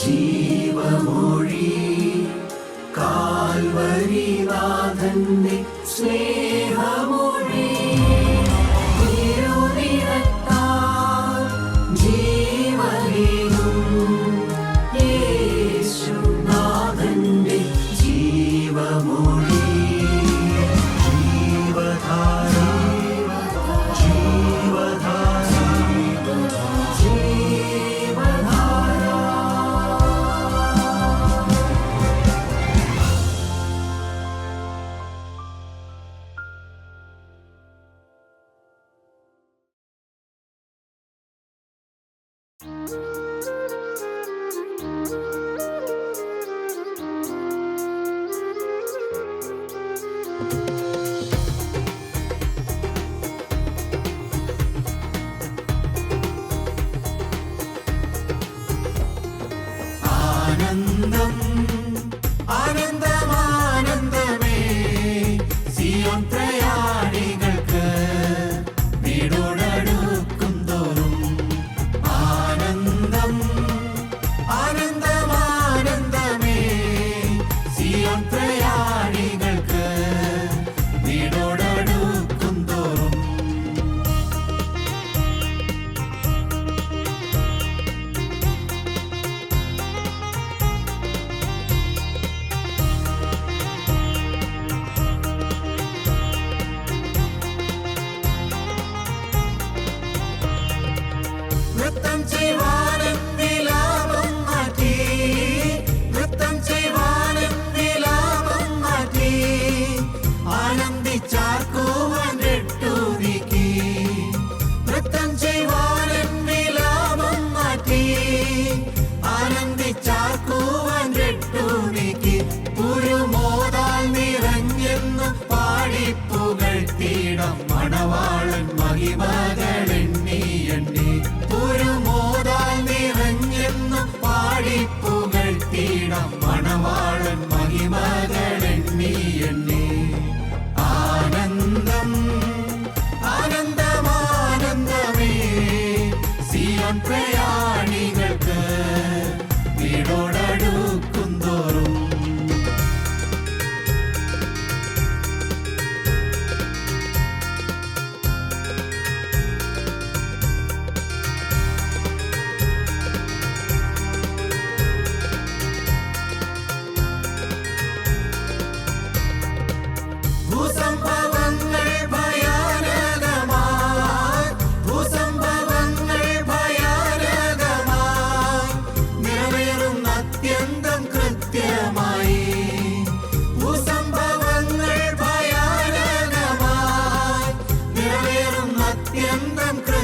ജീവമൊഴി കാൽവരിനാഥന്റെ സ്നേഹമൊഴി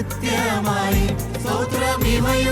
അത്യന്തം കൃത്യമായി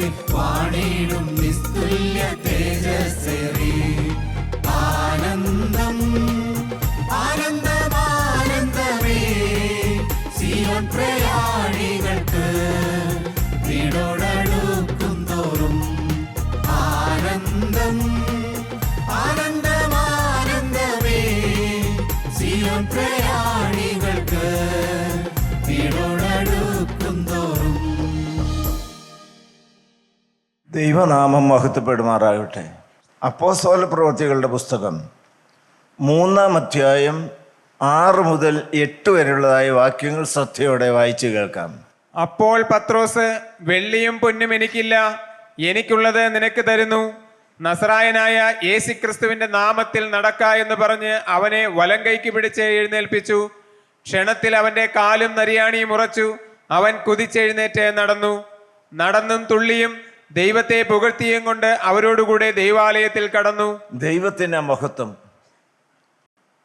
വാണിടും നിസ്തുല്യ ദൈവനാമം മഹത്വപ്പെടുമാറാകട്ടെ. അപ്പോസ്തല പ്രവൃത്തികളുടെ പുസ്തകം മൂന്നാം അധ്യായം ആറ് മുതൽ എട്ട് വരെയുള്ളതായ വാക്യങ്ങൾ ശ്രദ്ധയോടെ വായിച്ചു കേൾക്കാം. അപ്പോൾ പത്രോസ് വെള്ളിയും പൊന്നും എനിക്കില്ല എനിക്കുള്ളത് നിനക്ക് തരുന്നു. നസറായനായ യേശു ക്രിസ്തുവിന്റെ നാമത്തിൽ നടക്ക എന്ന് പറഞ്ഞ് അവനെ വലം കൈക്ക് പിടിച്ച് എഴുന്നേൽപ്പിച്ചു. ക്ഷണത്തിൽ അവന്റെ കാലും നരിയാണിയും ഉറച്ചു. അവൻ കുതിച്ചെഴുന്നേറ്റ് നടന്നു. നടന്നും തുള്ളിയും ദൈവത്തെ പുകഴ്ത്തിയും കൊണ്ട് അവരോടുകൂടെ ദൈവാലയത്തിൽ കടന്നു. ദൈവത്തിന്റെ മഹത്വം.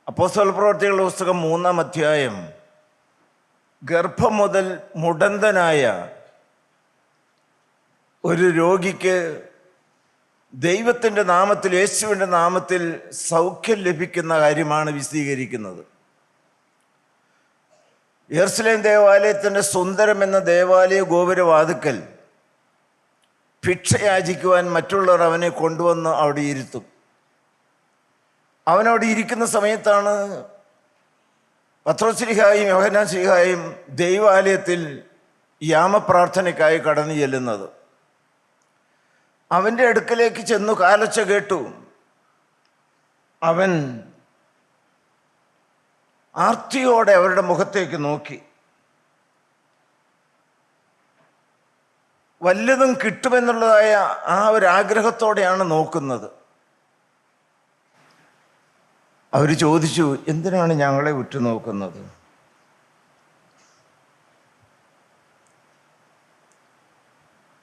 അപ്പോസ്തല പ്രവർത്തികളുടെ പുസ്തകം മൂന്നാം അധ്യായം. ഗർഭം മുതൽ മുടന്തനായ ഒരു രോഗിക്ക് ദൈവത്തിന്റെ നാമത്തിൽ യേശുവിന്റെ നാമത്തിൽ സൗഖ്യം ലഭിക്കുന്ന കാര്യമാണ് വിശദീകരിക്കുന്നത്. എർസലേം ദേവാലയത്തിന്റെ സുന്ദരം എന്ന ദേവാലയ ഗോപുരവാതുക്കൽ ഭിക്ഷ യാചിക്കുവാൻ മറ്റുള്ളവർ അവനെ കൊണ്ടുവന്ന് അവിടെ ഇരുത്തും. അവനവിടെ ഇരിക്കുന്ന സമയത്താണ് പത്രോശ്രീഹായും യോഹനാൻ ശ്രീഹായും ദൈവാലയത്തിൽ യാമപ്രാർത്ഥനയ്ക്കായി കടന്നു ചെല്ലുന്നത്. അവന്റെ അടുക്കലേക്ക് ചെന്നു കാലച്ച കേട്ടു. അവൻ ആർത്തിയോടെ അവരുടെ മുഖത്തേക്ക് നോക്കി. വല്ലതും കിട്ടുമെന്നുള്ളതായ ആ ഒരു ആഗ്രഹത്തോടെയാണ് നോക്കുന്നത്. അവർ ചോദിച്ചു എന്തിനാണ് ഞങ്ങളെ ഉറ്റുനോക്കുന്നത്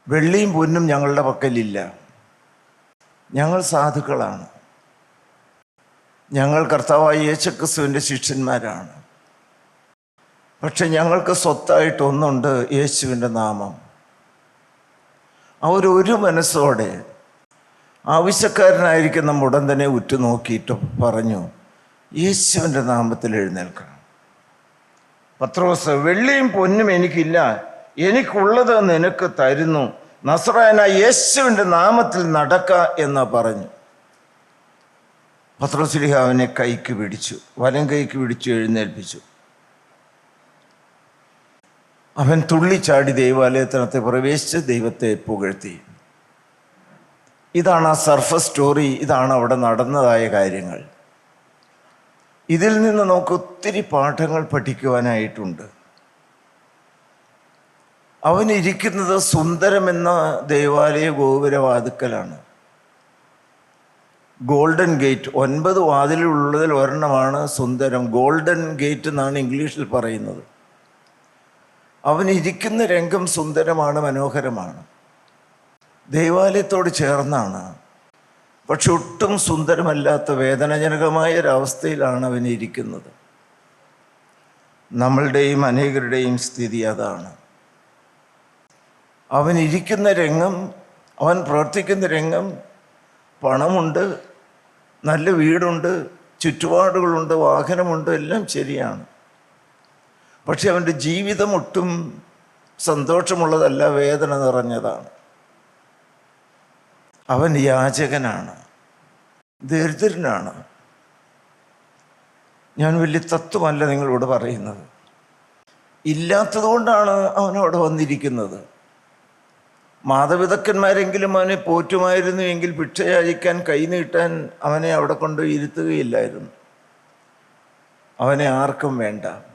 വെള്ളിയും പൊന്നും ഞങ്ങളുടെ പക്കലില്ല. ഞങ്ങൾ സാധുക്കളാണ്. ഞങ്ങൾ കർത്താവായ യേശുക്രിസ്തുവിന്റെ ശിഷ്യന്മാരാണ്. പക്ഷെ ഞങ്ങൾക്ക് സ്വത്തായിട്ട് ഒന്നുണ്ട് യേശുവിന്റെ നാമം. അവരൊരു മനസ്സോടെ ആവശ്യക്കാരനായിരിക്കുന്ന തന്നെ ഉറ്റുനോക്കിയിട്ട് പറഞ്ഞു യേശുവിന്റെ നാമത്തിൽ എഴുന്നേൽക്കണം. പത്രോസ് വെള്ളിയും പൊന്നും എനിക്കില്ല. എനിക്കുള്ളത് നിനക്ക് തരുന്നു. നസ്രായന യേശുവിന്റെ നാമത്തിൽ നടക്ക എന്ന് പറഞ്ഞു. പത്രോസ്ലിഹ അവനെ കൈക്ക് പിടിച്ചു വലം കൈക്ക് പിടിച്ചു എഴുന്നേൽപ്പിച്ചു. അവൻ തുള്ളിച്ചാടി ദൈവാലയത്തിനകത്ത് പ്രവേശിച്ച് ദൈവത്തെ പുകഴ്ത്തി. ഇതാണ് ആ സർഫസ് സ്റ്റോറി ഇതാണ് അവിടെ നടന്നതായ കാര്യങ്ങൾ. ഇതിൽ നിന്ന് നമുക്ക് ഒത്തിരി പാഠങ്ങൾ പഠിക്കുവാനായിട്ടുണ്ട്. അവൻ ഇരിക്കുന്നത് സുന്ദരമെന്ന ദേവാലയ ഗോപുരവാതുക്കലാണ് ഗോൾഡൻ ഗേറ്റ് ഒൻപത് വാതിലുള്ളതിൽ ഒരെണ്ണമാണ് സുന്ദരം. ഗോൾഡൻ ഗേറ്റ് എന്നാണ് ഇംഗ്ലീഷിൽ പറയുന്നത്. അവൻ ഇരിക്കുന്ന രംഗം സുന്ദരമാണ് മനോഹരമാണ്. ദൈവാലയത്തോട് ചേർന്നാണ്. പക്ഷെ ഒട്ടും സുന്ദരമല്ലാത്ത വേദനാജനകമായ ഒരവസ്ഥയിലാണ് അവൻ ഇരിക്കുന്നത്. നമ്മളുടെയും അനേകരുടെയും സ്ഥിതി അതാണ്. അവൻ ഇരിക്കുന്ന രംഗം അവൻ പ്രവർത്തിക്കുന്ന രംഗം പണമുണ്ട് നല്ല വീടുണ്ട് ചുറ്റുപാടുകളുണ്ട് വാഹനമുണ്ട് എല്ലാം ശരിയാണ്. പക്ഷെ അവന്റെ ജീവിതം ഒട്ടും സന്തോഷമുള്ളതല്ല വേദന നിറഞ്ഞതാണ്. അവൻ യാചകനാണ് ദരിദ്രനാണ്. ഞാൻ വലിയ തത്വമല്ല നിങ്ങളോട് പറയുന്നത്. ഇല്ലാത്തതുകൊണ്ടാണ് അവനവിടെ വന്നിരിക്കുന്നത്. മാതാപിതാക്കന്മാരെങ്കിലും അവനെ പോറ്റുമായിരുന്നു എങ്കിൽ ഭിക്ഷ യാചിക്കാൻ കൈനീട്ടാൻ അവനെ അവിടെ കൊണ്ട് ഇരുത്തുകയില്ലായിരുന്നു. അവനെ ആർക്കും വേണ്ട.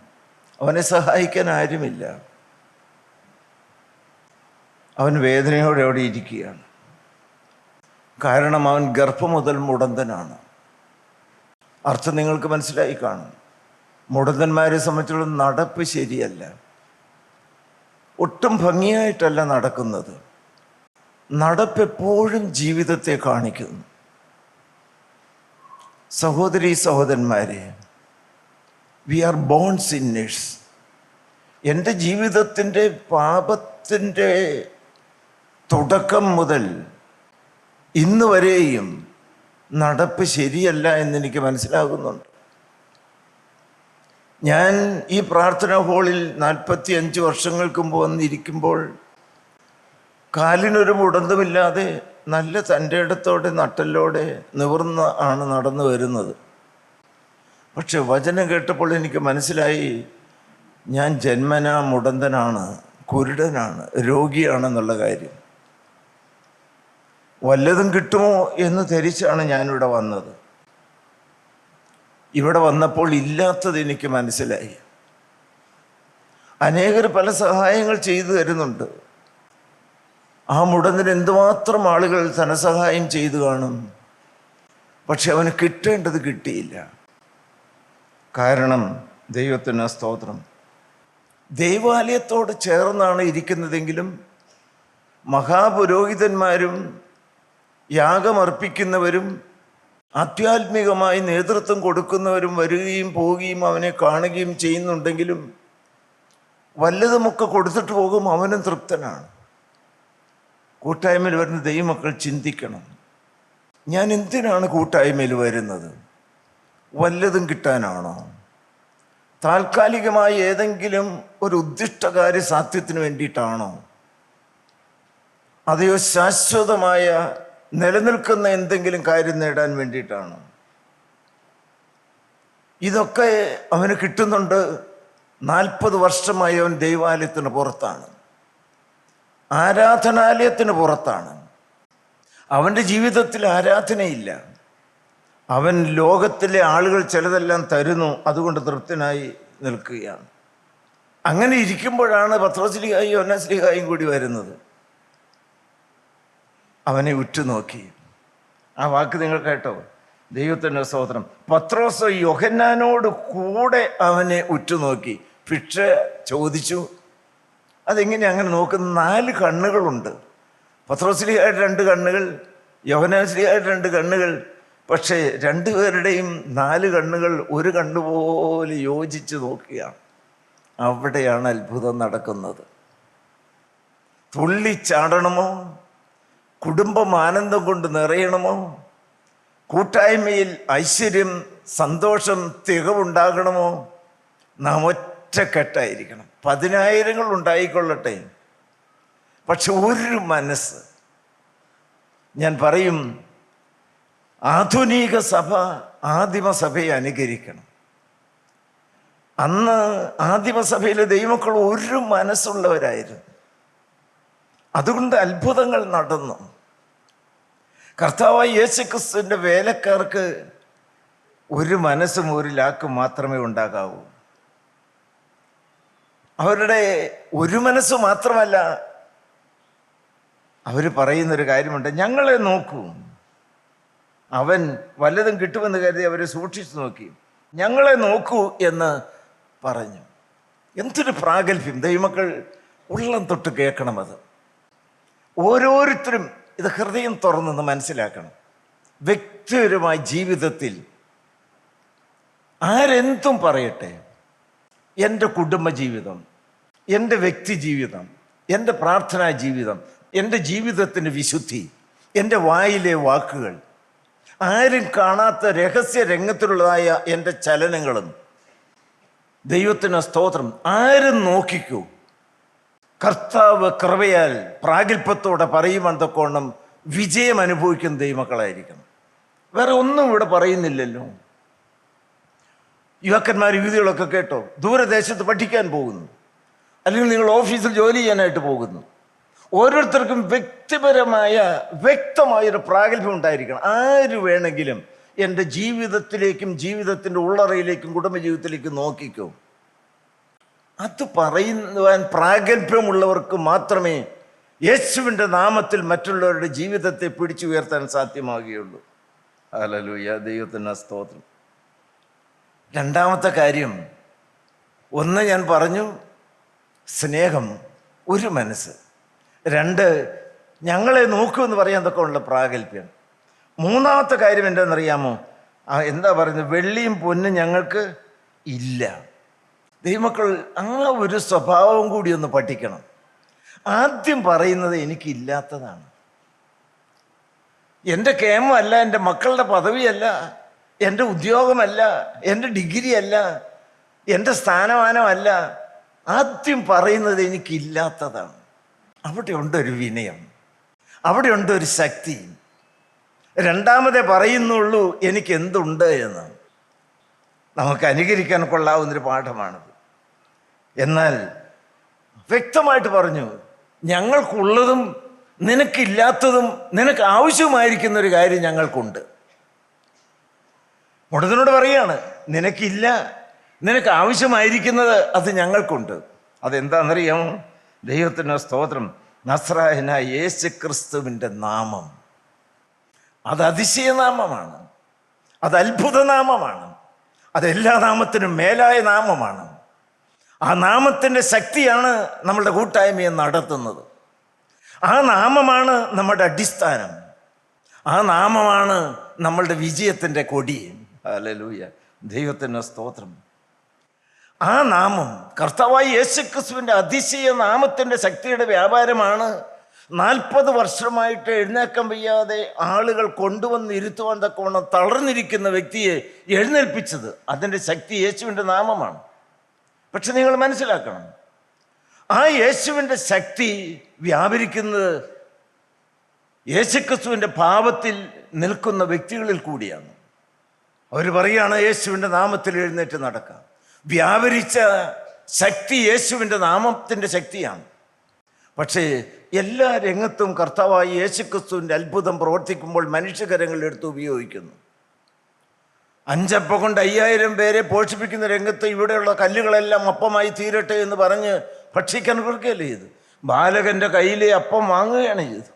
അവനെ സഹായിക്കാൻ ആരുമില്ല. അവൻ വേദനയോടെ അവിടെ ഇരിക്കുകയാണ്. കാരണം അവൻ ഗർഭം മുതൽ മുടന്തനാണ്. അർത്ഥം നിങ്ങൾക്ക് മനസ്സിലായി കാണും. മുടന്തന്മാരെ സംബന്ധിച്ചുള്ള നടപ്പ് ശരിയല്ല. ഒട്ടും ഭംഗിയായിട്ടല്ല നടക്കുന്നത്. നടപ്പെപ്പോഴും ജീവിതത്തെ കാണിക്കുന്നു. സഹോദരി സഹോദരന്മാരെ വി ആർ ബോൺ സിന്നേഴ്സ് എന്റെ ജീവിതത്തിന്റെ പാപത്തിന്റെ തുടക്കം മുതൽ ഇന്ന് വരെയും നടപ്പ് ശരിയല്ല എന്നെനിക്ക് മനസ്സിലാകുന്നുണ്ട്. ഞാൻ ഈ പ്രാർത്ഥനാ ഹാളിൽ നാൽപ്പത്തി അഞ്ച് വർഷങ്ങൾക്ക് മുമ്പ് വന്നിരിക്കുമ്പോൾ കാലിനൊരു മുടന്തുമില്ലാതെ നല്ല തന്റെ ഇടത്തോടെ നട്ടലോടെ നിവർന്ന് ആണ് നടന്നു വരുന്നത്. പക്ഷെ വചനം കേട്ടപ്പോൾ എനിക്ക് മനസ്സിലായി ഞാൻ ജന്മനാ മുടന്തനാണ് കുരുടനാണ് രോഗിയാണെന്നുള്ള കാര്യം. വല്ലതും കിട്ടുമോ എന്ന് ധരിച്ചാണ് ഞാനിവിടെ വന്നത്. ഇവിടെ വന്നപ്പോൾ ഇല്ലാത്തത് എനിക്ക് മനസ്സിലായി. അനേകർ പല സഹായങ്ങൾ ചെയ്തു തരുന്നുണ്ട്. ആ മുടന്തിന് എന്തുമാത്രം ആളുകൾ ധനസഹായം ചെയ്തു കാണും. പക്ഷെ അവന് കിട്ടേണ്ടത് കിട്ടിയില്ല. കാരണം ദൈവത്തിന് സ്തോത്രം. ദൈവാലയത്തോട് ചേർന്നാണ് ഇരിക്കുന്നതെങ്കിലും മഹാപുരോഹിതന്മാരും യാഗമർപ്പിക്കുന്നവരും ആധ്യാത്മികമായി നേതൃത്വം കൊടുക്കുന്നവരും വരികയും പോവുകയും അവനെ കാണുകയും ചെയ്യുന്നുണ്ടെങ്കിലും വല്ലതുമൊക്കെ കൊടുത്തിട്ട് പോകും അവനും തൃപ്തനാണ്. കൂട്ടായ്മയിൽ വരുന്ന ദൈവമക്കൾ ചിന്തിക്കണം. ഞാൻ എന്തിനാണ് കൂട്ടായ്മയിൽ വരുന്നത്? വല്ലതും കിട്ടാനാണോ? താൽക്കാലികമായി ഏതെങ്കിലും ഒരു ഉദ്ദിഷ്ടകാര്യ സാധ്യത്തിന് വേണ്ടിയിട്ടാണോ? അതെയോ ശാശ്വതമായ നിലനിൽക്കുന്ന എന്തെങ്കിലും കാര്യം നേടാൻ വേണ്ടിയിട്ടാണോ? ഇതൊക്കെ അവന് കിട്ടുന്നുണ്ട്. നാൽപ്പത് വർഷമായി അവൻ ദൈവാലയത്തിന് പുറത്താണ്. ആരാധനാലയത്തിന് പുറത്താണ്. അവന്റെ ജീവിതത്തിൽ ആരാധനയില്ല. അവൻ ലോകത്തിലെ ആളുകൾ ചിലതെല്ലാം തരുന്നു അതുകൊണ്ട് തൃപ്തനായി നിൽക്കുകയാണ്. അങ്ങനെ ഇരിക്കുമ്പോഴാണ് പത്രോസ്ലിഹായും ഒന്നസ്ലിഹായും കൂടി വരുന്നത്. അവനെ ഉറ്റുനോക്കി. ആ വാക്ക് നിങ്ങൾ കേട്ടോ? ദൈവത്തിന്റെ സ്തോത്രം. പത്രോസ് യോഹന്നാനോട് കൂടെ അവനെ ഉറ്റുനോക്കി. ഭിക്ഷ ചോദിച്ചു. അതെങ്ങനെ അങ്ങനെ നോക്കുന്ന? നാല് കണ്ണുകളുണ്ട്. പത്രോസ്ലിഹായിട്ട് രണ്ട് കണ്ണുകൾ യോഹനാസ്ലിഹായിട്ട് രണ്ട് കണ്ണുകൾ പക്ഷേ രണ്ടുപേരുടെയും നാല് കണ്ണുകൾ ഒരു കണ്ണുപോലെ യോജിച്ച് നോക്കുകയാണ് അവിടെയാണ് അത്ഭുതം നടക്കുന്നത്. തുള്ളിച്ചാടണമോ കുടുംബം ആനന്ദം കൊണ്ട് നിറയണമോ? കൂട്ടായ്മയിൽ ഐശ്വര്യം സന്തോഷം തികവുണ്ടാകണമോ? നാം ഒറ്റക്കെട്ടായിരിക്കണം. പതിനായിരങ്ങൾ ഉണ്ടായിക്കൊള്ളട്ടെ. പക്ഷെ ഒരു മനസ്സ്. ഞാൻ പറയും ആധുനിക സഭ ആദിമസഭയെ അനുകരിക്കണം. അന്ന് ആദിമസഭയിലെ ദൈവമക്കൾ ഒരു മനസ്സുള്ളവരായിരുന്നു. അതുകൊണ്ട് അത്ഭുതങ്ങൾ നടന്നു. കർത്താവായ യേശുക്രിസ്തുവിന്റെ വേലക്കാർക്ക് ഒരു മനസ്സും ഒരു ലാക്കും മാത്രമേ ഉണ്ടാകാവൂ. അവരുടെ ഒരു മനസ്സ് മാത്രമല്ല അവർ പറയുന്നൊരു കാര്യമുണ്ട് ഞങ്ങളെ നോക്കൂ. അവൻ വല്ലതും കിട്ടുമെന്ന് കരുതി അവരെ സൂക്ഷിച്ചു നോക്കി. ഞങ്ങളെ നോക്കൂ എന്ന് പറഞ്ഞു. എന്തൊരു പ്രാഗൽഭ്യം. ദൈവമക്കൾ ഉള്ളം തൊട്ട് കേൾക്കണം അത്. ഓരോരുത്തരും ഇത് ഹൃദയം തുറന്നെന്ന് മനസ്സിലാക്കണം. വ്യക്തിപരമായ ജീവിതത്തിൽ ആരെന്തും പറയട്ടെ. എന്റെ കുടുംബ ജീവിതം എന്റെ വ്യക്തി ജീവിതം എന്റെ പ്രാർത്ഥനാ ജീവിതം എന്റെ ജീവിതത്തിന്റെ വിശുദ്ധി എന്റെ വായിലെ വാക്കുകൾ ആരും കാണാത്ത രഹസ്യ രംഗത്തിലുള്ളതായ എന്റെ ചലനങ്ങളും. ദൈവത്തിന് സ്തോത്രം. ആരും നോക്കിക്കൂ. കർത്താവ് കൃപയാൽ പ്രാഗൽഭ്യത്തോടെ പറയുമെന്നൊക്കോണം വിജയം അനുഭവിക്കുന്ന ദൈവമക്കളായിരിക്കണം. വേറെ ഒന്നും ഇവിടെ പറയുന്നില്ലല്ലോ. യുവാക്കന്മാർ യുവതികളൊക്കെ കേട്ടോ ദൂരദേശത്ത് പഠിക്കാൻ പോകുന്നു. അല്ലെങ്കിൽ നിങ്ങൾ ഓഫീസിൽ ജോലി ചെയ്യാനായിട്ട് പോകുന്നു. ഓരോരുത്തർക്കും വ്യക്തിപരമായ വ്യക്തമായൊരു പ്രാഗൽഭ്യം ഉണ്ടായിരിക്കണം. ആര് വേണമെങ്കിലും എന്റെ ജീവിതത്തിലേക്കും ജീവിതത്തിന്റെ ഉള്ളറയിലേക്കും കുടുംബജീവിതത്തിലേക്കും നോക്കിക്കോ. അത് പറയുവാൻ പ്രാഗൽഭ്യമുള്ളവർക്ക് മാത്രമേ യേശുവിന്റെ നാമത്തിൽ മറ്റുള്ളവരുടെ ജീവിതത്തെ പിടിച്ചുയർത്താൻ സാധ്യമാകുകയുള്ളൂ. ഹല്ലേലൂയ. ദൈവത്തിന് സ്തോത്രം. രണ്ടാമത്തെ കാര്യം ഒന്ന് ഞാൻ പറഞ്ഞു സ്നേഹം ഒരു മനസ്സ്. രണ്ട് ഞങ്ങളെ നോക്കൂ എന്ന് പറയാൻ തൊക്കെ ഉള്ള പ്രാഗൽഭ്യം. മൂന്നാമത്തെ കാര്യം എന്താണെന്നറിയാമോ? എന്താ പറയുന്നത്? വെള്ളിയും പൊന്നും ഞങ്ങൾക്ക് ഇല്ല. ദൈവമക്കൾ ആ ഒരു സ്വഭാവം കൂടി ഒന്ന് പഠിക്കണം. ആദ്യം പറയുന്നത് എനിക്കില്ലാത്തതാണ്. എന്റെ കേമല്ല എന്റെ മക്കളുടെ പദവിയല്ല എന്റെ ഉദ്യോഗമല്ല എന്റെ ഡിഗ്രി അല്ല എന്റെ സ്ഥാനമാനമല്ല. ആദ്യം പറയുന്നത് എനിക്കില്ലാത്തതാണ്. അവിടെ ഒരു വിനയം അവിടെ ഒരു ശക്തി. രണ്ടാമതേ പറയുന്നുള്ളൂ എനിക്ക് എന്തുണ്ട് എന്ന്. നമുക്ക് അനുകരിക്കാൻ കൊള്ളാവുന്നൊരു പാഠമാണത്. എന്നാൽ വ്യക്തമായിട്ട് പറഞ്ഞു ഞങ്ങൾക്കുള്ളതും നിനക്കില്ലാത്തതും നിനക്ക് ആവശ്യമായിരിക്കുന്ന ഒരു കാര്യം ഞങ്ങൾക്കുണ്ട്. മുടത്തിനോട് പറയാണ് നിനക്കില്ല നിനക്ക് ആവശ്യമായിരിക്കുന്നത് അത് ഞങ്ങൾക്കുണ്ട്. അതെന്താണെന്നറിയാമോ? ദൈവത്തിന്റെ സ്തോത്രം. നസ്രായന യേശു ക്രിസ്തുവിന്റെ നാമം. അത് അതിശയനാമമാണ് അത് അത്ഭുതനാമമാണ് അതെല്ലാ നാമത്തിനും മേലായ നാമമാണ്. ആ നാമത്തിന്റെ ശക്തിയാണ് നമ്മളുടെ കൂട്ടായ്മയെ നടത്തുന്നത്. ആ നാമമാണ് നമ്മുടെ അടിസ്ഥാനം. ആ നാമമാണ് നമ്മളുടെ വിജയത്തിന്റെ കൊടി. അല്ലെ ലൂയ ദൈവത്തിന്റെ സ്തോത്രം. ആ നാമം കർത്താവായി യേശു ക്രിസ്തുവിന്റെ അതിശയ നാമത്തിന്റെ ശക്തിയുടെ വ്യാപാരമാണ്. നാൽപ്പത് വർഷമായിട്ട് എഴുന്നേക്കാൻ വയ്യാതെ ആളുകൾ കൊണ്ടുവന്ന് ഇരുത്തുവാൻ തക്കവണ്ണം തളർന്നിരിക്കുന്ന വ്യക്തിയെ എഴുന്നേൽപ്പിച്ചത് അതിന്റെ ശക്തി യേശുവിന്റെ നാമമാണ്. പക്ഷെ നിങ്ങൾ മനസ്സിലാക്കണം ആ യേശുവിന്റെ ശക്തി വ്യാപരിക്കുന്നത് യേശുക്രിസ്തുവിന്റെ പാപത്തിൽ നിൽക്കുന്ന വ്യക്തികളിൽ കൂടിയാണ്. അവർ പറയുകയാണ് യേശുവിന്റെ നാമത്തിൽ എഴുന്നേറ്റ് നടക്കാം. വ്യാപരിച്ച ശക്തി യേശുവിന്റെ നാമത്തിന്റെ ശക്തിയാണ്. പക്ഷേ എല്ലാ രംഗത്തും കർത്താവായി യേശുക്രിസ്തുവിന്റെ അത്ഭുതം പ്രവർത്തിക്കുമ്പോൾ മനുഷ്യകരങ്ങൾ ഉപയോഗിക്കുന്നു. അഞ്ചപ്പ കൊണ്ട് അയ്യായിരം പേരെ പോഷിപ്പിക്കുന്ന രംഗത്ത് ഇവിടെയുള്ള കല്ലുകളെല്ലാം അപ്പമായി തീരട്ടെ എന്ന് പറഞ്ഞ് ഭക്ഷിക്കാൻ കൊടുക്കുകയല്ലേ ചെയ്ത്? ബാലകന്റെ കയ്യിലെ അപ്പം വാങ്ങുകയാണ് ചെയ്തത്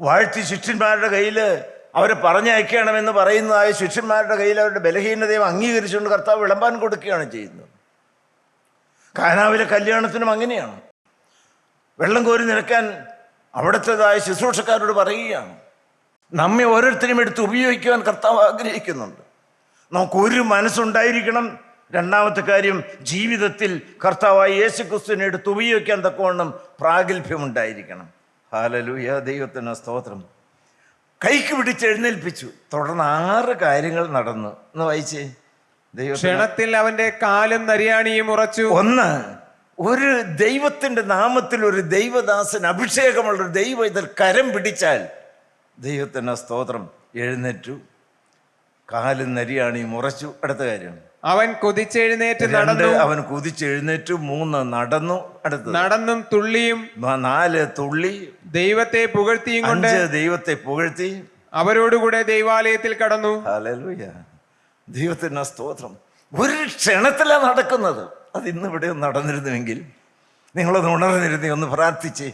വാഴ്ത്തി ശിഷ്യന്മാരുടെ കയ്യിൽ അവരെ പറഞ്ഞയക്കണമെന്ന് പറയുന്നതായ ശിഷ്യന്മാരുടെ കയ്യിൽ അവരുടെ ബലഹീനതയും അംഗീകരിച്ചുകൊണ്ട് കർത്താവ് വിളമ്പാൻ കൊടുക്കുകയാണ് ചെയ്യുന്നത്. കാനാവിലെ കല്യാണത്തിനും അങ്ങനെയാണ്. വെള്ളം കോരി നിൽക്കാൻ അവിടുത്തേതായ ശുശ്രൂഷക്കാരോട് പറയുകയാണ്. നമ്മെ ഓരോരുത്തരും എടുത്ത് ഉപയോഗിക്കുവാൻ കർത്താവ് ആഗ്രഹിക്കുന്നുണ്ട്. നമുക്ക് ഒരു മനസ്സുണ്ടായിരിക്കണം. രണ്ടാമത്തെ കാര്യം ജീവിതത്തിൽ കർത്താവായ യേശു ക്രിസ്തുവിനെ എടുത്ത് ഉപയോഗിക്കാൻ തക്കവണ്ണം പ്രാഗൽഭ്യമുണ്ടായിരിക്കണം. ഹാലലൂയ ദൈവത്തിന് സ്തോത്രം. കൈക്ക് പിടിച്ച് എഴുന്നേൽപ്പിച്ചു. തുടർന്ന് ആറ് കാര്യങ്ങൾ നടന്നു. എന്ന് വായിച്ചേ. ക്ഷണത്തിൽ അവന്റെ കാലും നരിയാണിയും ഉറച്ചു. ഒന്ന് ഒരു ദൈവത്തിന്റെ നാമത്തിൽ ഒരു ദൈവദാസൻ അഭിഷേകമുള്ള ഒരു ദൈവം ഇതിൽ കരം പിടിച്ചാൽ ദൈവത്തിന് സ്തോത്രം. എഴുന്നേറ്റു. കാലും ഈ മുറച്ചു അടുത്ത കാര്യം. അവൻ കുതിച്ചെഴുന്നേറ്റ് നടന്നു. അവൻ കുതിച്ചെഴുന്നേറ്റു. മൂന്ന് നടന്നു. അടുത്ത് നടന്നും തുള്ളിയും നാല് തുള്ളി. ദൈവത്തെ പുകഴ്ത്തിയും കൊണ്ട് ദൈവത്തെ പുകഴ്ത്തി. അവരോടുകൂടെ ദൈവാലയത്തിൽ കടന്നു. ദൈവത്തിന് സ്തോത്രം. ഒരു ക്ഷണത്തിലാണ് നടക്കുന്നത്. അത് ഇന്ന് ഇവിടെ നടന്നിരുന്നുവെങ്കിൽ നിങ്ങളൊന്ന് ഉണർന്നിരുന്നേ ഒന്ന് പ്രാർത്ഥിച്ചേ.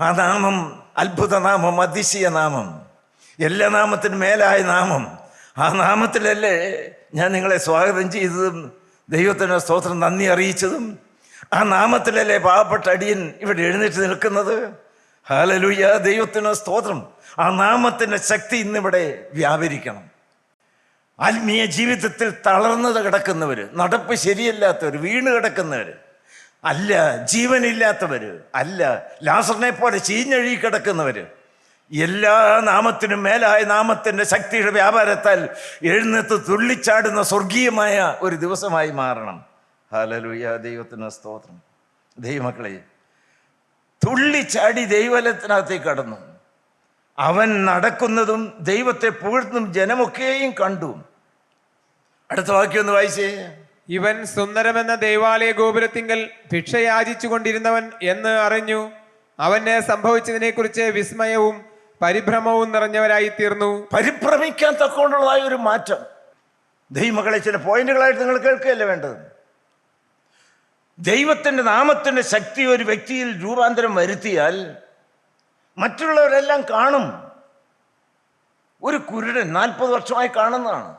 ആ നാമം അത്ഭുത നാമം അതിശയ നാമം. എല്ലാ നാമത്തിനും മേലായ നാമം. ആ നാമത്തിലല്ലേ ഞാൻ നിങ്ങളെ സ്വാഗതം ചെയ്തതും ദൈവത്തിന് സ്തോത്രം നന്ദി അറിയിച്ചതും. ആ നാമത്തിലല്ലേ പാവപ്പെട്ട അടിയൻ ഇവിടെ എഴുന്നേറ്റ് നിൽക്കുന്നത്? ഹാലലുയ്യ ദൈവത്തിന് സ്തോത്രം. ആ നാമത്തിന്റെ ശക്തി ഇന്നിവിടെ വ്യാപരിക്കണം. ആത്മീയ ജീവിതത്തിൽ തളർന്നത് കിടക്കുന്നവർ നടപ്പ് ശരിയല്ലാത്തവർ വീണ് കിടക്കുന്നവർ അല്ല ജീവനില്ലാത്തവർ അല്ല ലാസറിനെ പോലെ ചീഞ്ഞഴുകി കിടക്കുന്നവർ എല്ലാ നാമത്തിനും മേലായ നാമത്തിന്റെ ശക്തിയുടെ വ്യാപാരത്താൽ എഴുന്നേത്ത് തുള്ളിച്ചാടുന്ന സ്വർഗീയമായ ഒരു ദിവസമായി മാറണം. ഹാലലുയ ദൈവത്തിന് സ്തോത്രം. ദൈവമക്കളെ തുള്ളിച്ചാടി ദൈവലത്തിനകത്തേക്ക് കടന്നു. അവൻ നടക്കുന്നതും ദൈവത്തെ പുകഴ്ത്തും ജനമൊക്കെയും കണ്ടു. അടുത്ത വാക്യം ഒന്ന് വായിച്ചേ. ഇവൻ സുന്ദരമെന്ന ദൈവാലയ ഗോപുരത്തിങ്കൽ ഭിക്ഷ യാചിച്ചു കൊണ്ടിരുന്നവൻ എന്ന് അറിഞ്ഞു. അവന് സംഭവിച്ചതിനെ കുറിച്ച് വിസ്മയവും പരിഭ്രമവും നിറഞ്ഞവരായി തീർന്നു പരിഭ്രമിക്കാൻ തക്കൊണ്ടുള്ളതായ ഒരു മാറ്റം. ദൈവമക്കളെ ചില പോയിന്റുകളായിട്ട് നിങ്ങൾ കേൾക്കുകയല്ലേ വേണ്ടത്? ദൈവത്തിന്റെ നാമത്തിന്റെ ശക്തി ഒരു വ്യക്തിയിൽ രൂപാന്തരം വരുത്തിയാൽ മറ്റുള്ളവരെല്ലാം കാണും. ഒരു കുരുടൻ നാൽപ്പത് വർഷമായി കാണുന്നതാണ്.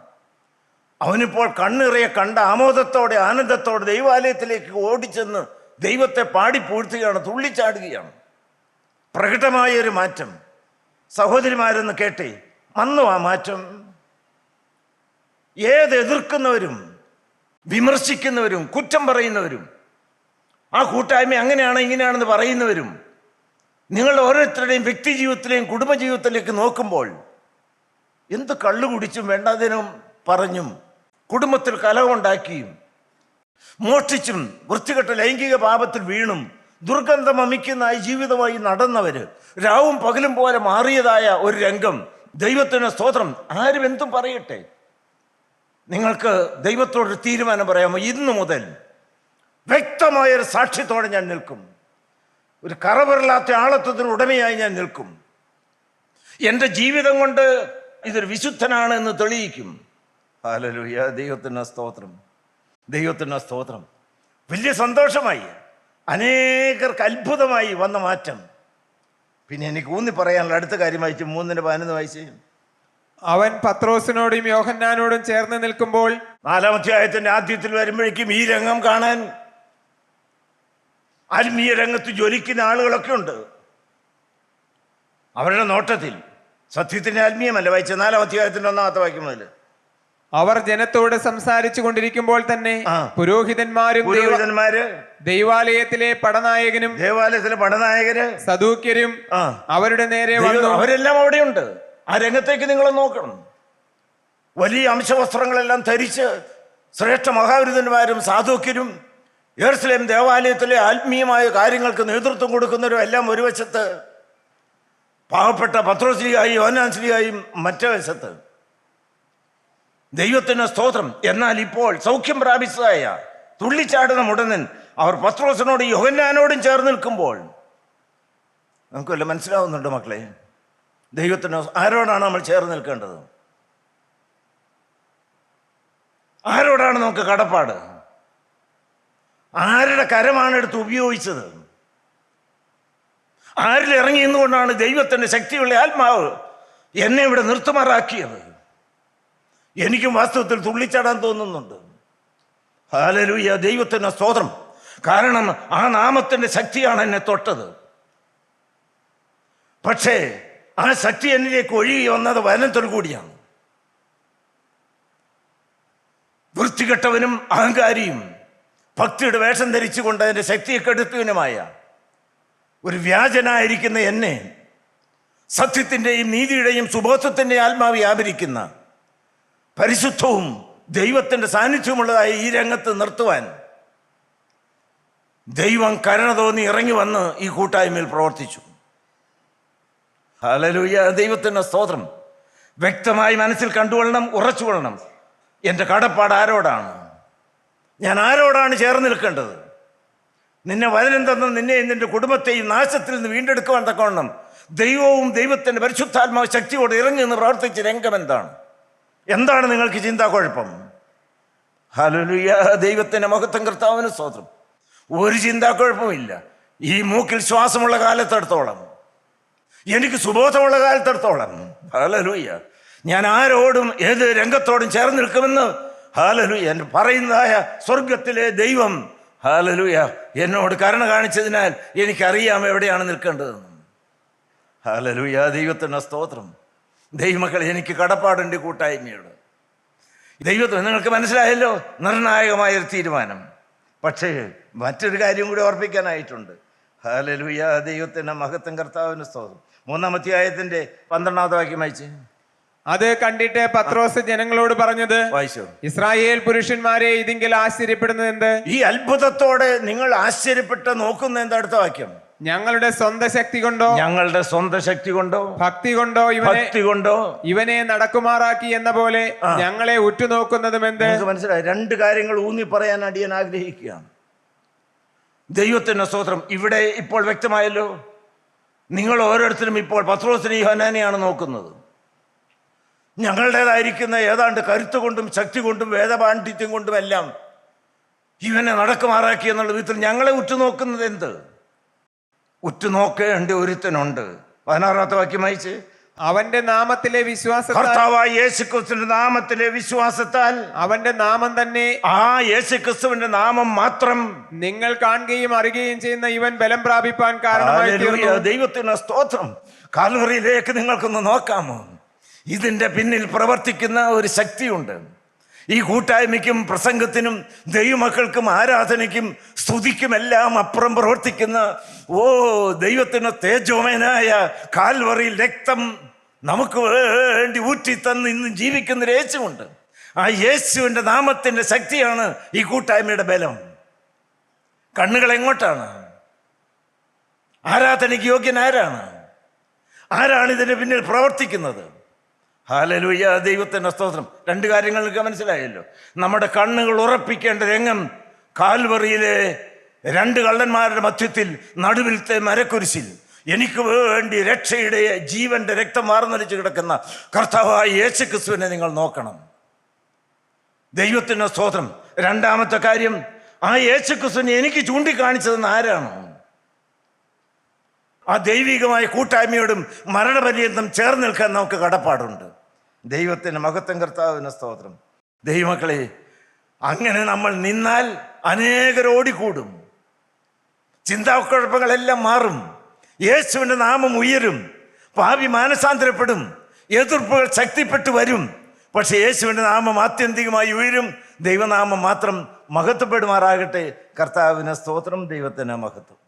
അവനിപ്പോൾ കണ്ണിറയെ കണ്ട ആമോദത്തോടെ ആനന്ദത്തോടെ ദൈവാലയത്തിലേക്ക് ഓടിച്ചെന്ന് ദൈവത്തെ പാടി പൂഴ്ത്തുകയാണ് തുള്ളിച്ചാടുകയാണ്. പ്രകടമായ ഒരു മാറ്റം. സഹോദരിമാരെന്ന് കേട്ടേ വന്നു ആ മാറ്റം. ഏത് എതിർക്കുന്നവരും വിമർശിക്കുന്നവരും കുറ്റം പറയുന്നവരും ആ കൂട്ടായ്മ അങ്ങനെയാണ് ഇങ്ങനെയാണെന്ന് പറയുന്നവരും നിങ്ങൾ ഓരോരുത്തരുടെയും വ്യക്തി ജീവിതത്തിലെയും കുടുംബജീവിതത്തിലേക്ക് നോക്കുമ്പോൾ എന്ത് കള്ളു കുടിച്ചും വേണ്ടാതിനും പറഞ്ഞും കുടുംബത്തിൽ കലഹമുണ്ടാക്കിയും മോഷ്ടിച്ചും വൃത്തികെട്ട ലൈംഗിക പാപത്തിൽ വീണും ദുർഗന്ധം അമിക്കുന്ന ഈ ജീവിതമായി നടന്നവര് രാവും പകലും പോലെ മാറിയതായ ഒരു രംഗം. ദൈവത്തിന് സ്തോത്രം. ആരും എന്തും പറയട്ടെ? നിങ്ങൾക്ക് ദൈവത്തോടൊരു തീരുമാനം പറയാമോ? ഇന്നു മുതൽ വ്യക്തമായൊരു സാക്ഷ്യത്തോടെ ഞാൻ നിൽക്കും. ഒരു കറവറില്ലാത്ത ആളത്വത്തിന് ഉടമയായി ഞാൻ നിൽക്കും. എന്റെ ജീവിതം കൊണ്ട് ഇതൊരു വിശുദ്ധനാണ് എന്ന് തെളിയിക്കും. ഹാലലുയ ദൈവത്തിന്റെ സ്തോത്രം. ദൈവത്തിന്റെ സ്തോത്രം. വലിയ സന്തോഷമായി. അനേകർക്ക് അത്ഭുതമായി വന്ന മാറ്റം. പിന്നെ എനിക്ക് ഊന്നി പറയാനുള്ള അടുത്ത കാര്യം വായിച്ചു മൂന്നിന് പതിനൊന്ന് വായിച്ചു അവൻ പത്രോസിനോടും യോഹന്നാനോടും ചേർന്ന് നിൽക്കുമ്പോൾ നാലാമധ്യായത്തിന്റെ ആദ്യത്തിൽ വരുമ്പോഴേക്കും ഈ രംഗം കാണാൻ ആത്മീയ രംഗത്ത് ജ്വലിക്കുന്ന ആളുകളൊക്കെ ഉണ്ട്. അവരുടെ നോട്ടത്തിൽ സത്യത്തിന്റെ ആത്മീയമല്ല വായിച്ച നാലാം അധ്യായത്തിന്റെ ഒന്നാമത്തെ വാക്യം മുതൽ അവർ ജനത്തോട് സംസാരിച്ചു കൊണ്ടിരിക്കുമ്പോൾ തന്നെ പുരോഹിതന്മാരും പുരോഹിതന്മാര് ദൈവാലയത്തിലെ പടനായകനും ദേവാലയത്തിലെ പടനായകര് സദൂക്യരും അവരുടെ നേരെ വന്നു. അവരെല്ലാം അവിടെയുണ്ട്. ആ രംഗത്തേക്ക് നിങ്ങൾ നോക്കണം. വലിയ അംശവസ്ത്രങ്ങളെല്ലാം ധരിച്ച് ശ്രേഷ്ഠ മഹാവിരുദ്ധന്മാരും സാധുക്യരും യെറുസലേം ദേവാലയത്തിലെ ആത്മീയമായ കാര്യങ്ങൾക്ക് നേതൃത്വം കൊടുക്കുന്നവരും എല്ലാം ഒരു വശത്ത്. പാവപ്പെട്ട പത്രോശ്രീയായും യോനാശ്രീയായും മറ്റേ വശത്ത്. ദൈവത്തിന് സ്തോത്രം. എന്നാൽ ഇപ്പോൾ സൗഖ്യം പ്രാപിച്ചതായ തുള്ളിച്ചാടുന്ന മുടനൻ അവർ പത്രോസിനോടും യോഹന്നാനോടും ചേർന്ന് നിൽക്കുമ്പോൾ നമുക്ക് വല്ല മനസ്സിലാവുന്നുണ്ട് മക്കളെ? ദൈവത്തിന് ആരോടാണ് നമ്മൾ ചേർന്ന് നിൽക്കേണ്ടത്? ആരോടാണ് നമുക്ക് കടപ്പാട്? ആരുടെ കരമാണ് എടുത്ത് ഉപയോഗിച്ചത്? ആരിൽ ഇറങ്ങി നിന്നുകൊണ്ടാണ് ദൈവത്തിന്റെ ശക്തിയുള്ള ആത്മാവ് എന്നെ ഇവിടെ നിർത്തുമാറാക്കിയത്? എനിക്കും വാസ്തവത്തിൽ തുള്ളിച്ചാടാൻ തോന്നുന്നുണ്ട്. ഹാലലൂയ ദൈവത്തിന്റെ സ്തോത്രം. കാരണം ആ നാമത്തിന്റെ ശക്തിയാണ് എന്നെ തൊട്ടത്. പക്ഷേ ആ ശക്തി എന്നിലേക്ക് ഒഴുകി വന്നത് വനത്തിൽ കൂടിയാണ്. വൃത്തികെട്ടവനും അഹങ്കാരിയും ഭക്തിയുടെ വേഷം ധരിച്ചുകൊണ്ട് അതിന്റെ ശക്തിയെ കെടുത്തുവിനുമായ ഒരു വ്യാജനായിരിക്കുന്ന എന്നെ സത്യത്തിന്റെയും നീതിയുടെയും സുബോധത്തിന്റെയും ആത്മാവ് വ്യാപരിക്കുന്ന പരിശുദ്ധവും ദൈവത്തിന്റെ സാന്നിധ്യമുള്ളതായ ഈ രംഗത്ത് നിർത്തുവാൻ ദൈവം കരുണ തോന്നി ഇറങ്ങി വന്ന് ഈ കൂട്ടായ്മയിൽ പ്രവർത്തിച്ചു. ഹലലൂയ ദൈവത്തിന്റെ സ്തോത്രം. വ്യക്തമായി മനസ്സിൽ കണ്ടുകൊള്ളണം ഉറച്ചുകൊള്ളണം. എന്റെ കടപ്പാട് ആരോടാണ്? ഞാൻ ആരോടാണ് ചേർന്ന് നിൽക്കേണ്ടത്? നിന്നെ വചനം തന്ന നിന്നെയും നിന്റെ കുടുംബത്തെയും നാശത്തിൽ നിന്ന് വീണ്ടെടുക്കുവാൻ തക്കവണ്ണം ദൈവവും ദൈവത്തിന്റെ പരിശുദ്ധാത്മാവ് ശക്തിയോട് ഇറങ്ങി നിന്ന് പ്രവർത്തിച്ച രംഗം എന്താണ്? എന്താണ് നിങ്ങൾക്ക് ചിന്താക്കുഴപ്പം ഹല്ലേലൂയ ദൈവത്തിന്റെ മഹത്വം കർത്താവിന് സ്തോത്രം. ഒരു ചിന്താക്കുഴപ്പമില്ല ഈ മൂക്കിൽ ശ്വാസമുള്ള കാലത്തെടുത്തോളം. എനിക്ക് സുബോധമുള്ള കാലത്തെടുത്തോളം. ഹലലുയ ഞാൻ ആരോടും ഏത് രംഗത്തോടും ചേർന്ന് നിൽക്കുമെന്ന് ഹാലലു എന്റെ പറയുന്നതായ സ്വർഗത്തിലെ ദൈവം ഹാലലൂയ എന്നോട് കരുണ കാണിച്ചതിനാൽ എനിക്കറിയാം എവിടെയാണ് നിൽക്കേണ്ടതെന്ന്. ഹാലലൂയ ദൈവത്തിന്റെ സ്തോത്രം. ദൈവമക്കളെ എനിക്ക് കടപ്പാടുണ്ട് കൂട്ടായ്മയോട്. ദൈവത്വം നിങ്ങൾക്ക് മനസ്സിലായല്ലോ? നിർണായകമായൊരു തീരുമാനം. പക്ഷേ മറ്റൊരു കാര്യം കൂടി ഓർപ്പിക്കാനായിട്ടുണ്ട്. ഹാലലുയ ദൈവത്തിന്റെ മഹത്വം കർത്താവിന് സ്തോത്രം. മൂന്നാമത്തെ ആയത്തിന്റെ പന്ത്രണ്ടാമത്തെ വാക്യം വായിച്ച്. അത് കണ്ടിട്ട് പത്രോസ് ജനങ്ങളോട് പറഞ്ഞത് വായിച്ചോ? ഇസ്രായേൽ പുരുഷന്മാരെ ഇതിങ്കിൽ ആശ്ചര്യപ്പെടുന്നത് എന്ത്? ഈ അത്ഭുതത്തോടെ നിങ്ങൾ ആശ്ചര്യപ്പെട്ട് നോക്കുന്ന എന്താ അടുത്ത വാക്യം? ഞങ്ങളുടെ സ്വന്തം ശക്തി കൊണ്ടോ? ഞങ്ങളുടെ സ്വന്തം ശക്തി കൊണ്ടോ? ഭക്തി കൊണ്ടോ ഇവനെ ഭക്തി കൊണ്ടോ? ഇവനെ നടക്കുമാറാക്കി എന്ന പോലെ ഞങ്ങളെ ഉറ്റുനോക്കുന്നതും എന്ത്? മനസ്സിലായി? രണ്ട് കാര്യങ്ങൾ ഊന്നി പറയാൻ അടിയൻ ആഗ്രഹിക്കുകയാണ്. ദൈവത്തിന്റെ സ്തോത്രം ഇവിടെ ഇപ്പോൾ വ്യക്തമായല്ലോ. നിങ്ങൾ ഓരോരുത്തരും ഇപ്പോൾ പത്രോസിനെ ഹനാനെയാണ് നോക്കുന്നത്. ഞങ്ങളുടേതായിരിക്കുന്ന ഏതാണ്ട് കരുത്ത് കൊണ്ടും ശക്തി കൊണ്ടും വേദപാണ്ഡിത്യം കൊണ്ടും എല്ലാം ഇവനെ നടക്കുമാറാക്കി എന്നുള്ള വിധത്തിൽ ഞങ്ങളെ ഉറ്റുനോക്കുന്നത് എന്ത്? ഉറ്റുനോക്കേണ്ട ഒരുത്തനുണ്ട്. പതിനാറാമത്തെ വാക്യം വായിച്ച്. അവന്റെ നാമത്തിലെ വിശ്വാസ കർത്താവായ യേശുക്രിസ്തുവിന്റെ നാമത്തിലെ വിശ്വാസത്താൽ അവന്റെ നാമം തന്നെ ആ യേശുക്രിസ്തുവിന്റെ നാമം മാത്രം നിങ്ങൾ കാണുകയും അറിയുകയും ചെയ്യുന്ന ഇവൻ ബലം പ്രാപിപ്പാൻ കാരണമായി ദൈവത്തിന് സ്തോത്രം. കാൽവറിയിലേക്ക് നിങ്ങൾക്കൊന്ന് നോക്കാമോ? ഇതിന്റെ പിന്നിൽ പ്രവർത്തിക്കുന്ന ഒരു ശക്തിയുണ്ട്. ഈ കൂട്ടായ്മയ്ക്കും പ്രസംഗത്തിനും ദൈവമക്കൾക്കും ആരാധനയ്ക്കും സ്തുതിക്കുമെല്ലാം അപ്പുറം പ്രവർത്തിക്കുന്ന ഓ ദൈവത്തിന് തേജോമേനായ കാൽവറിയിൽ രക്തം നമുക്ക് വേണ്ടി ഊറ്റി തന്ന് ഇന്ന് ജീവിക്കുന്ന ഒരു യേശുവുണ്ട്. ആ യേശുവിന്റെ നാമത്തിന്റെ ശക്തിയാണ് ഈ കൂട്ടായ്മയുടെ ബലം. കണ്ണുകൾ എങ്ങോട്ടാണ്? ആരാധനയ്ക്ക് യോഗ്യൻ ആരാണ്? ആരാണ് ഇതിന് പിന്നിൽ പ്രവർത്തിക്കുന്നത്? ഹാലലൂയ ദൈവത്തിന്റെ സ്തോത്രം. രണ്ട് കാര്യങ്ങൾ നിങ്ങൾക്ക് മനസ്സിലായല്ലോ. നമ്മുടെ കണ്ണുകൾ ഉറപ്പിക്കേണ്ട രംഗം കാൽവറിയിലെ രണ്ട് കള്ളന്മാരുടെ മധ്യത്തിൽ നടുവിലത്തെ മരക്കുരിശിൽ. എനിക്ക് വേണ്ടി രക്ഷയുടെ ജീവന്റെ രക്തം വാർന്നൊലിച്ച് കിടക്കുന്ന കർത്താവായ യേശു ക്രിസ്തുവിനെ നിങ്ങൾ നോക്കണം. ദൈവത്തിന്റെ സ്തോത്രം. രണ്ടാമത്തെ കാര്യം ആ യേശു ക്രിസ്തുവിനെ എനിക്ക് ചൂണ്ടിക്കാണിച്ചതെന്ന് ആരാണ്? ആ ദൈവികമായ കൂട്ടായ്മയോടും മരണപര്യന്തം ചേർന്ന് നിൽക്കാൻ നമുക്ക് കടപ്പാടുണ്ട്. ദൈവത്തിന് മഹത്വം കർത്താവിന് സ്തോത്രം. ദൈവമക്കളെ അങ്ങനെ നമ്മൾ നിന്നാൽ അനേകരോടിക്കൂടും ചിന്താക്കുഴപ്പങ്ങളെല്ലാം മാറും. യേശുവിന്റെ നാമം ഉയരും. ഭാവി മാനസാന്തരപ്പെടും. എതിർപ്പുകൾ ശക്തിപ്പെട്ടു വരും. പക്ഷേ യേശുവിന്റെ നാമം ആത്യന്തികമായി ഉയരും. ദൈവനാമം മാത്രം മഹത്വപ്പെടുമാറാകട്ടെ. കർത്താവിന് സ്തോത്രം. ദൈവത്തിന് മഹത്വം.